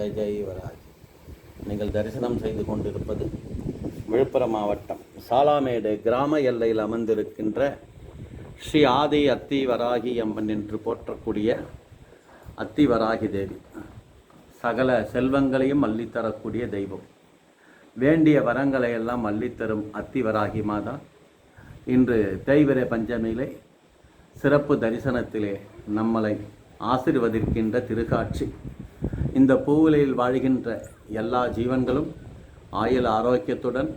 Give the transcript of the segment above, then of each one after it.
ஜெய் ஜெய்வராகி நீங்கள் தரிசனம் செய்து கொண்டிருப்பது விழுப்புரம் மாவட்டம் சாலாமேடு கிராம எல்லையில் அமர்ந்திருக்கின்ற ஸ்ரீ ஆதி அத்தி வராகி அம்மன் என்று போற்றக்கூடிய அத்தி வராகி தேவி. சகல செல்வங்களையும் அள்ளித்தரக்கூடிய தெய்வம். வேண்டிய வரங்களை எல்லாம் அள்ளித்தரும் அத்தி வராகி மாதா. இன்று தேய்விரை பஞ்சமியிலே சிறப்பு தரிசனத்திலே நம்மளை ஆசிர்வதிக்கின்ற திருக்காட்சி. இந்த பூவுலையில் வாழ்கின்ற எல்லா ஜீவன்களும் ஆயுள் ஆரோக்கியத்துடன்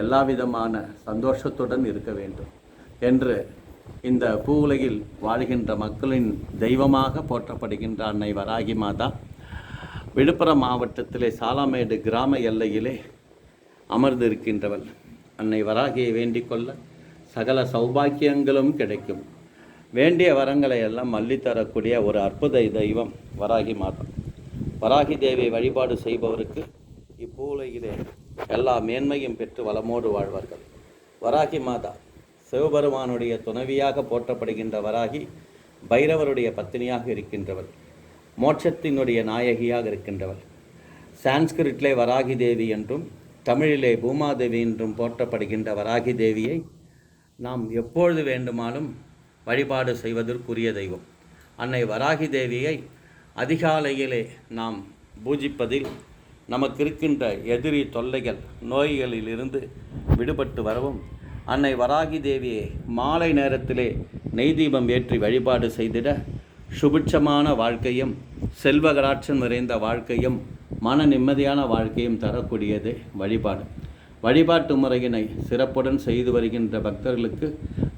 எல்லா விதமான சந்தோஷத்துடன் இருக்க வேண்டும் என்று இந்த பூவுலகில் வாழ்கின்ற மக்களின் தெய்வமாக போற்றப்படுகின்ற அன்னை வராகி மாதா விழுப்புரம் மாவட்டத்திலே சாலாமேடு கிராம எல்லையிலே அமர்ந்திருக்கின்றவள். அன்னை வராகியை வேண்டிக் கொள்ள சகல சௌபாக்கியங்களும் கிடைக்கும். வேண்டிய வரங்களை எல்லாம் அள்ளித்தரக்கூடிய ஒரு அற்புத தெய்வம் வராகி மாதா. வராகி தேவியை வழிபாடு செய்பவருக்கு இப்பூலகிலே எல்லா மேன்மையும் பெற்று வளமோடு வாழ்வார்கள். வராகி மாதா சிவபெருமானுடைய துணவியாக போற்றப்படுகின்ற வராகி பைரவருடைய பத்தினியாக இருக்கின்றவள் மோட்சத்தினுடைய நாயகியாக இருக்கின்றவள். சான்ஸ்கிரிட்டிலே வராகி தேவி என்றும் தமிழிலே பூமாதேவி என்றும் போற்றப்படுகின்ற வராகி தேவியை நாம் எப்பொழுது வேண்டுமானும் வழிபாடு செய்வதற்குரிய தெய்வம். அன்னை வராகி தேவியை அதிகாலையிலே நாம் பூஜிப்பதில் நமக்கு இருக்கின்ற எதிரி தொல்லைகள் நோய்களிலிருந்து விடுபட்டு வரவும் அன்னை வராகி தேவியை மாலை நேரத்திலே நெய் தீபம் ஏற்றி வழிபாடு செய்திட சுபிட்சமான வாழ்க்கையும் செல்வகராட்சம் நிறைந்த வாழ்க்கையும் மன நிம்மதியான வாழ்க்கையும் தரக்கூடியது வழிபாடு. வழிபாட்டு முறையினை சிறப்புடன் செய்து வருகின்ற பக்தர்களுக்கு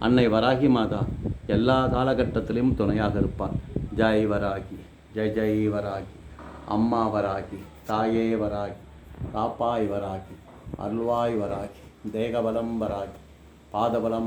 அன்னை வராகி மாதா எல்லா காலகட்டத்திலும் துணையாக இருப்பார். ஜெய் வராகி. ஜெய் ஜெய் வராகி அம்மா வராகி தாயே வராகி காப்பாய் வராகி அல்வாய் வராகி தேகபலம் வராகி பாதபலம்